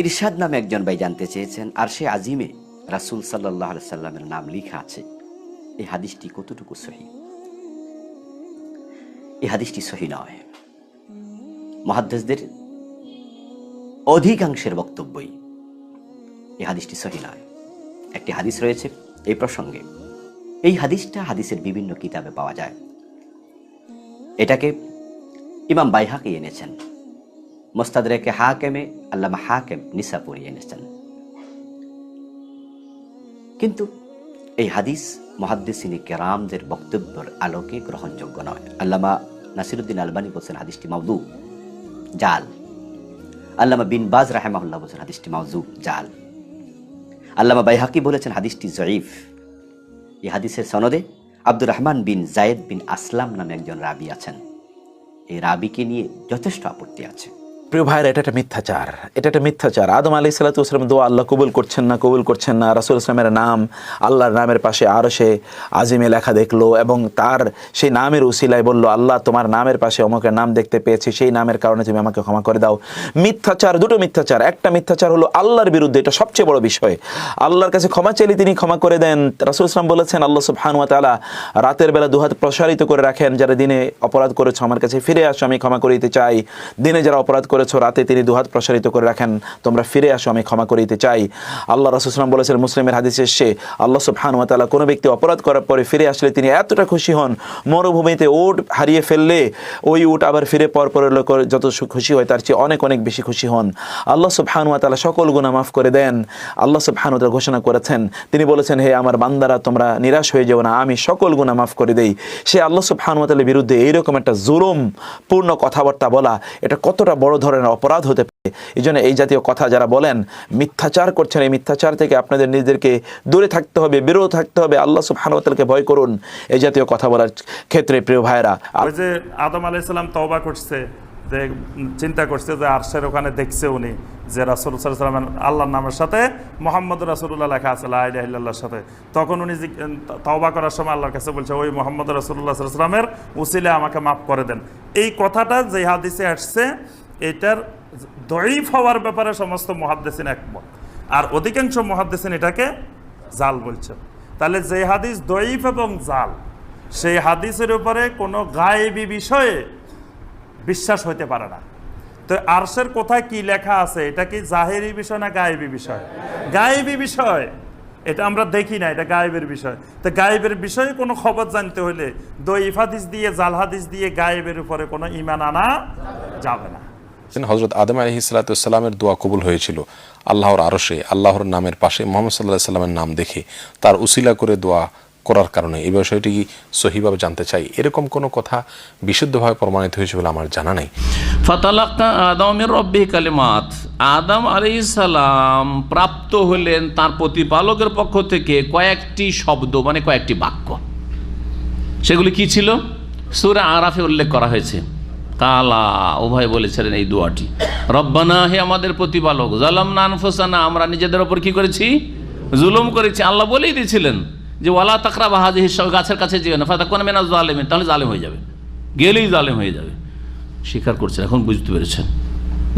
ইরশাদ নামে একজন ভাই জানতে চেয়েছেন, আর সে আজিমে রাসুল সাল্লাহ সাল্লামের নাম লেখা আছে। এই হাদিসটি কতটুকু সহি? এই হাদিসটি সহি নয়। মহাদ্দেশদের অধিকাংশের বক্তব্যই এই হাদিসটি সহি নয়। একটি হাদিস রয়েছে এই প্রসঙ্গে। এই হাদিসটা হাদিসের বিভিন্ন কিতাবে পাওয়া যায়। এটাকে ইমাম বাইহাকে এনেছেন। মোস্তাদরেকে হাকেমে আল্লামা হাকেম নিসাপুরি এনেছেন কিন্তু এই হাদিস মহাদ্দেসিনী কেরামদের বক্তব্যের আলোকে গ্রহণযোগ্য নয় আল্লামা নাসিরুদ্দিন আলবানী বলছেন হাদিসটি মাউদু জাল আল্লামা বিন বাজ রাহেমাহুল্লাহ বলছেন হাদিসটি মাউজু জাল আল্লামা বাইহাকি বলেছেন হাদিসটি জয়ীফ এই হাদিসের সনদে আব্দুর রহমান বিন জায়েদ বিন আসলাম নামে একজন রাবি আছেন এই রাবিকে নিয়ে যথেষ্ট আপত্তি আছে প্রিয় ভাইয়ের এটা একটা মিথ্যাচার। এটা একটা মিথ্যাচার। আদম আলি সাল্লাতুসলাম দোয়া আল্লাহ কবুল করছেন না, কবুল করছেন না। রাসুল ইসলামের নাম আল্লাহর নামের পাশে আরও সে আজিমে লেখা দেখল এবং তার সেই নামের উসিলায় বলল, আল্লাহ, তোমার নামের পাশে অমুকের নাম দেখতে পেয়েছি। সেই নামের কারণে তুমি আমাকে ক্ষমা করে দাও। মিথ্যাচার, দুটো মিথ্যাচার। একটা মিথ্যাচার হলো আল্লাহর বিরুদ্ধে, এটা সবচেয়ে বড় বিষয়। আল্লাহর কাছে ক্ষমা চাইলে তিনি ক্ষমা করে দেন। রাসুল ইসলাম বলেছেন, আল্লাহ সুবহানুয়া তালা রাতের বেলা দুহাত প্রসারিত করে রাখেন। যারা দিনে অপরাধ করেছ, আমার কাছে ফিরে আসো, আমি ক্ষমা করে দিতে চাই। দিনে যারা অপরাধ করেছ রাতে তিনি দুহাত প্রসারিত করে রাখেন, তোমরা ফিরে আসো, আমি ক্ষমা করে দিতে চাই। আল্লাহ রাসুলাম বলেছেন, মুসলিমের হাদিসে এসে আল্লাহ সুবহানুয়া তালা কোনো ব্যক্তি অপরাধ করার পরে ফিরে আসলে তিনি এতটা খুশি হন, মরুভূমিতে উট হারিয়ে ফেললে, ওই উট আবার ফিরে পর পরের লোক যত খুশি হয় তার চেয়ে অনেক অনেক বেশি খুশি হন। আল্লাহ সুবহানুয়া তালা সকল গুণা মাফ করে দেন। আল্লাহ সুবহানু তাআলা ঘোষণা করেছেন, তিনি বলেছেন, হে আমার বান্দারা, তোমরা নিরাশ হয়ে যাও না, আমি সকল গুণা মাফ করে দেই। সে আল্লাহ সুবহানুয়া তাআলার বিরুদ্ধে এইরকম একটা জুলুম, পূর্ণ কথাবার্তা বলা, এটা কতটা বড় ধরনের অপরাধ হতে পারে। এই জন্য এই জাতীয় কথা যারা বলেন, মিথ্যাচার করছেন, এই মিথ্যাচার থেকে আপনাদের নিজেদেরকে দূরে থাকতে হবে, বিরত থাকতে হবে। আল্লাহ সুবহানুয়া তাআলাকে ভয় করুন। এই জাতীয় কথা বলার ক্ষেত্রে প্রিয় ভাইরা ওই যে আদম আলাইসাল্লাম তওবা করছে, যে চিন্তা করছে যে আরশের ওখানে দেখছে উনি যে রাসুল সাল্লামের আল্লাহর নামের সাথে মোহাম্মদ রাসুল্লাহ লেখা আছে লাইল্লাহর সাথে। তখন উনি তওবা করার সময় আল্লাহর কাছে বলছে, ওই মোহাম্মদ রাসুল্লাহ সাল্লামের উসিলে আমাকে মাফ করে দেন। এই কথাটা যে হাদিসে আসছে এটার দয়ীফ হওয়ার ব্যাপারে সমস্ত মহাদ্দেসিন একমত। আর অধিকাংশ মহাদ্দেসিন এটাকে জাল বলছেন তাহলে যে হাদিস দয়ীফ এবং জাল, সেই হাদিসের উপরে কোনো গায়েবী বিষয়ে বিশ্বাস হইতে পারে না। তো আরশের কোথায় কি লেখা আছে, এটা কি জাহেরি বিষয় না গায়েবী বিষয়? গায়েবী বিষয়, এটা আমরা দেখি না, এটা গায়েবের বিষয়। তো গায়েবের বিষয়ে কোনো খবর জানতে হলে দইফ হাদিস দিয়ে, জাল হাদিস দিয়ে গায়েবের উপরে কোনো ইমান আনা যাবে না। হজরত আদম আলহি সাল্লাতামের দোয়া কবুল হয়েছিল। আল্লাহর আরশে, আল্লাহর নামের পাশে মোহাম্মদ সাল্লাহ সাল্লামের নাম দেখে তার উসিলা করে দোয়া করার কারণে। এই বিষয়টি সহিভাবে জানতে চাই? এরকম কোনো কথা বিশুদ্ধভাবে প্রমাণিত হয়েছে বলে আমার জানা নেই। ফাতালাক্কা আদমের রব্বি কালিমাত। আদম আলি সালাম প্রাপ্ত হলেন তার প্রতিপালকের পক্ষ থেকে কয়েকটি শব্দ মানে কয়েকটি বাক্য। সেগুলি কি ছিল? সুরে আরাফে উল্লেখ করা হয়েছে। কালা উভয় বলেছিলেন এই দুয়াটি। রব্বানা, হে আমাদের প্রতিপালক জালাম না আনফোসানা, আমরা নিজেদের ওপর কি করেছি? জুলুম করেছি। আল্লাহ বলেই দিয়েছিলেন যে, ওয়ালা তাকরা বাহাজ হিসাবে গাছের কাছে যেও না। ফাতা কোন মেনা জালেমেন, তাহলে জালেম হয়ে যাবে। গেলেই জালেম হয়ে যাবে। স্বীকার করছেন, এখন বুঝতে পেরেছেন।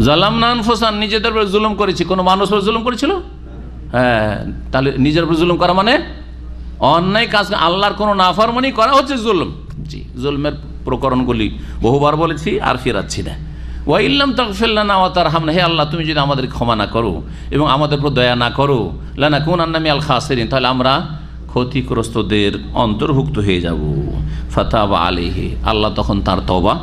জালাম না আনফোসান, নিজেদের উপর জুলুম করেছি। কোনো মানুষ জুলুম করেছিল? হ্যাঁ। তাহলে নিজের উপর জুলুম করা মানে? অন্যায় কাজ, আল্লাহর কোনো নাফরমানি করা হচ্ছে জুলুম। জি, জুলমের প্রকরণগুলি বহুবার বলেছি, আর ফেরাচ্ছি না। ওয়াইল্লাম তকফিল্লানা ও তার হামনা হে আল্লাহ, তুমি যদি আমাদের ক্ষমা না করো এবং আমাদের উপর দয়া না করো লানা কোন আন্নামি আল খাসেরিন। তাহলে আমরা ক্ষতিগ্রস্তদের অন্তর্ভুক্ত হয়ে যাব। ফাতাবা আলিহে আল্লাহ তখন তার তবা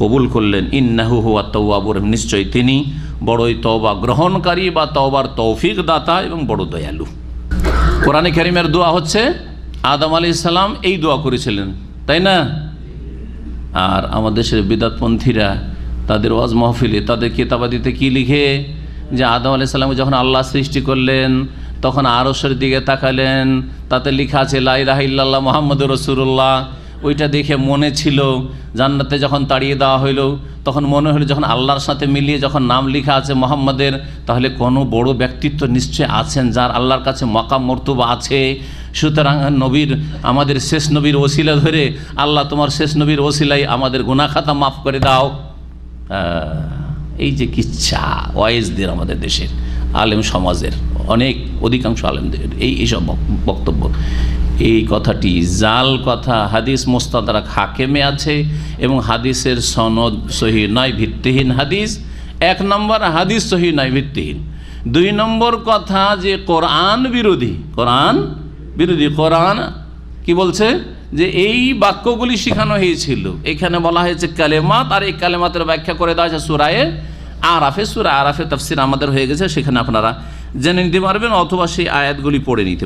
কবুল করলেন। ইন্নাহু হুয়া তওয়াবুর। নিশ্চয়ই তিনি বড়ই তওবা গ্রহণকারী বা তওবার তৌফিক দাতা এবং বড় দয়ালু। কোরআনে কারিমের দোয়া হচ্ছে, আদম আলী ইসলাম এই দোয়া করেছিলেন। তাই না? আর আমাদের দেশের বিদাতপন্থীরা তাদের ওয়াজ মাহফিলে তাদের কেতাবাদিতে কি লিখে? যে আদম আলি সাল্লাম যখন আল্লাহ সৃষ্টি করলেন, তখন আরসের দিকে তাকালেন, তাতে লেখা আছে লাই রাহিল্লাহ মোহাম্মদ রসুল্লাহ ওইটা দেখে মনে ছিল, জান্নাতে যখন তাড়িয়ে দেওয়া হইল, তখন মনে হলো যখন আল্লাহর সাথে মিলিয়ে যখন নাম লেখা আছে মোহাম্মদের, তাহলে কোনো বড় ব্যক্তিত্ব নিশ্চয় আছেন যার আল্লাহর কাছে মকাম মর্তুবা আছে। সুতরাং নবীর, আমাদের শেষ নবীর ওসিলা ধরে আল্লাহ তোমার শেষ নবীর ওসিলাই আমাদের গুনাখাতা মাফ করে দাও। এই যে কিচ্ছা, ওয়াইজদের আমাদের দেশের, আলেম সমাজের, অনেক অধিকাংশ আলেমদের, এই এইসব বক্তব্য। এই কথাটি জাল কথা, হাদিস মোস্তাদারাক হাকেমে আছে এবং হাদিসের সনদ সহি নয়, ভিত্তিহীন হাদিস। এক নম্বর হাদিস সহি নয়, ভিত্তিহীন। দুই নম্বর কথা যে কোরআন বিরোধী, কোরআন বিরোধী কোরআন কি বলছে? যে এই বাক্যগুলি শেখানো হয়েছিল। এখানে বলা হয়েছে কালেমাত, আর এই কালেমাতের ব্যাখ্যা করে দেওয়া হয়েছে সুরায়ে আরাফে। সুরা আরাফে তাফসির আমাদের হয়ে গেছে, সেখানে আপনারা জেনে নিতে পারবেন, অথবা সেই আয়াতগুলি পড়ে নিতে